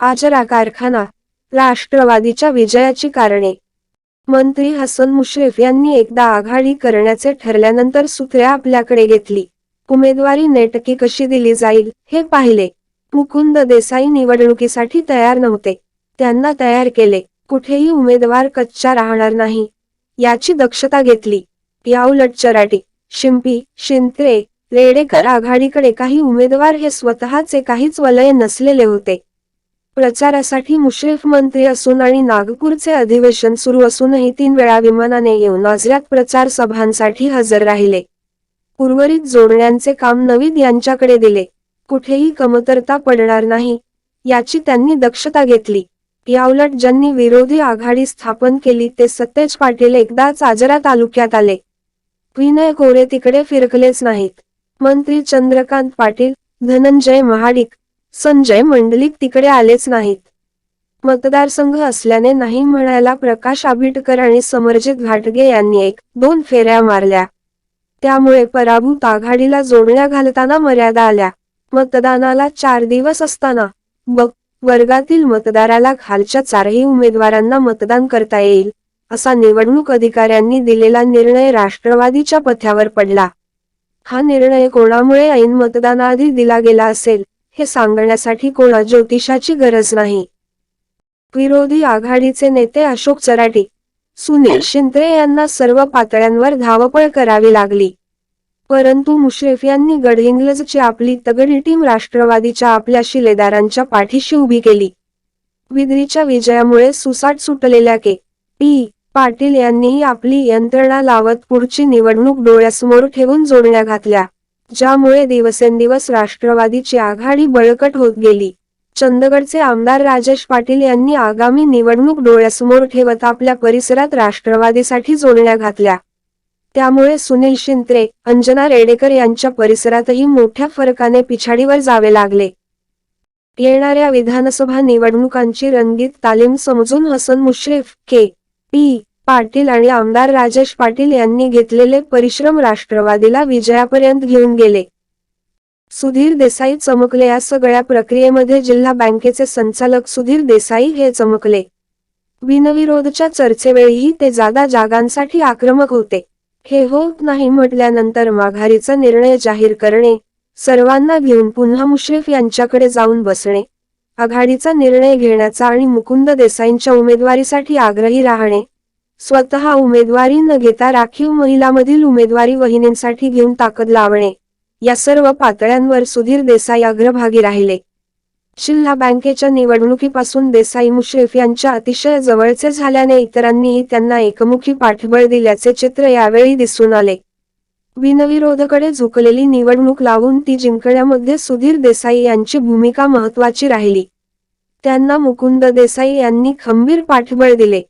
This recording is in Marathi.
आजरा कारखाना राष्ट्रवादीच्या विजयाची कारणे. मंत्री हसन मुश्रीफ यांनी एकदा आघाडी करण्याचे ठरल्यानंतर सूत्रे आपल्याकडे घेतली. उमेदवारी नेटकी कशी दिली जाईल हे पाहिले. मुकुंद देसाई निवडणुकीसाठी तयार नव्हते. त्यांना तयार केले. कुठेही उमेदवार कच्चा राहणार नाही. याची दक्षता घेतली. याउलट चराटी शिंपी शिंत्रे रेडेकर आघाडीकडे काही उमेदवार हे स्वतःचे काहीच वलय नसलेले होते. प्रचारासाठी मुश्रीफ मंत्री असून आणि नागपूरचे अधिवेशन सुरू असूनही तीन वेळा विमानाने येऊन नाझऱ्यात प्रचार सभांसाठी हजर राहिले. उर्वरित जोडण्यांचे काम नवीद यांच्याकडे दिले. कुठेही कमतरता पडणार नाही याची त्यांनी दक्षता घेतली. याउलट ज्यांनी विरोधी आघाडी स्थापन केली ते सतेज पाटील एकदाच आजरा तालुक्यात आले. विनय कोरे तिकडे फिरकलेच नाहीत. मंत्री चंद्रकांत पाटील धनंजय महाडिक संजय मंडलिक तिकडे आलेच नाहीत. मतदारसंघ असल्याने नाही म्हणायला प्रकाश आंबेडकर आणि समरजित घाटगे यांनी एक दोन फेऱ्या मारल्या. त्यामुळे पराभूत आघाडीला जोडण्या घालताना मर्यादा आल्या. मतदानाला चार दिवस असताना बघ वर्गातील मतदाराला खालच्या चारही उमेदवारांना मतदान करता येईल असा निवडणूक अधिकाऱ्यांनी दिलेला निर्णय राष्ट्रवादीच्या पथ्यावर पडला. हा निर्णय कोणामुळे ऐन मतदानाआधी दिला गेला असेल? हे सांगण्यासाठी कोणा ज्योतिषाची गरज नाही. विरोधी आघाडीचे नेते अशोक चराटी सुनील शिंत्रे यांना सर्व पातळ्यांवर धावपळ करावी लागली. परंतु मुश्रीफ यांनी गडहिंग्लजची आपली तगडी टीम राष्ट्रवादीच्या आपल्या शिलेदारांच्या पाठीशी उभी केली. विद्रीच्या विजयामुळे सुसाट सुटलेल्या के. पी. पाटील यांनीही आपली यंत्रणा लावत पुढची निवडणूक डोळ्यासमोर ठेवून जोडण्या घातल्या. ज्यामुळे दिवसेंदिवस राष्ट्रवादीची आघाडी बळकट होत गेली. चंदगडचे आमदार राजेश पाटील यांनी आगामी निवडणूक डोळ्यासमोर ठेवत आपल्या परिसरात राष्ट्रवादीसाठी जोडण्या घातल्या. त्यामुळे सुनील शिंत्रे अंजना रेडेकर यांच्या परिसरातही मोठ्या फरकाने पिछाडीवर जावे लागले. येणाऱ्या विधानसभा निवडणुकांची रंगीत तालीम समजून हसन मुश्रीफ के. पी. पाटील आणि आमदार राजेश पाटील यांनी घेतलेले परिश्रम राष्ट्रवादीला विजयापर्यंत घेऊन गेले. सुधीर देसाई चमकले या सगळ्या प्रक्रियेमध्ये जिल्हा बँकेचे संचालक सुधीर देसाई हे चमकले. बिनविरोधच्या चर्चेवेळीही ते जादा जागांसाठी आक्रमक होते. हे होत नाही म्हटल्यानंतर माघारीचा निर्णय जाहीर करणे सर्वांना घेऊन पुन्हा मुश्रीफ यांच्याकडे जाऊन बसणे आघाडीचा निर्णय घेण्याचा आणि मुकुंद देसाईंच्या उमेदवारीसाठी आग्रही राहणे स्वतः उमेदवारी न घेता राखीव महिलामधील उमेदवारी वहिनींसाठी घेऊन ताकद लावणे. या सर्व पातळ्यांवर सुधीर देसाई अग्रभागी राहिले. जिल्हा बँकेच्या निवडणुकीपासून देसाई मुश्रीफ यांच्या अतिशय जवळचे झाल्याने इतरांनीही त्यांना एकमुखी पाठबळ दिल्याचे चित्र यावेळी दिसून आले. बिनविरोधकडे झुकलेली निवडणूक लावून ती जिंकण्यामध्ये सुधीर देसाई यांची भूमिका महत्वाची राहिली. त्यांना मुकुंद देसाई यांनी खंबीर पाठबळ दिले.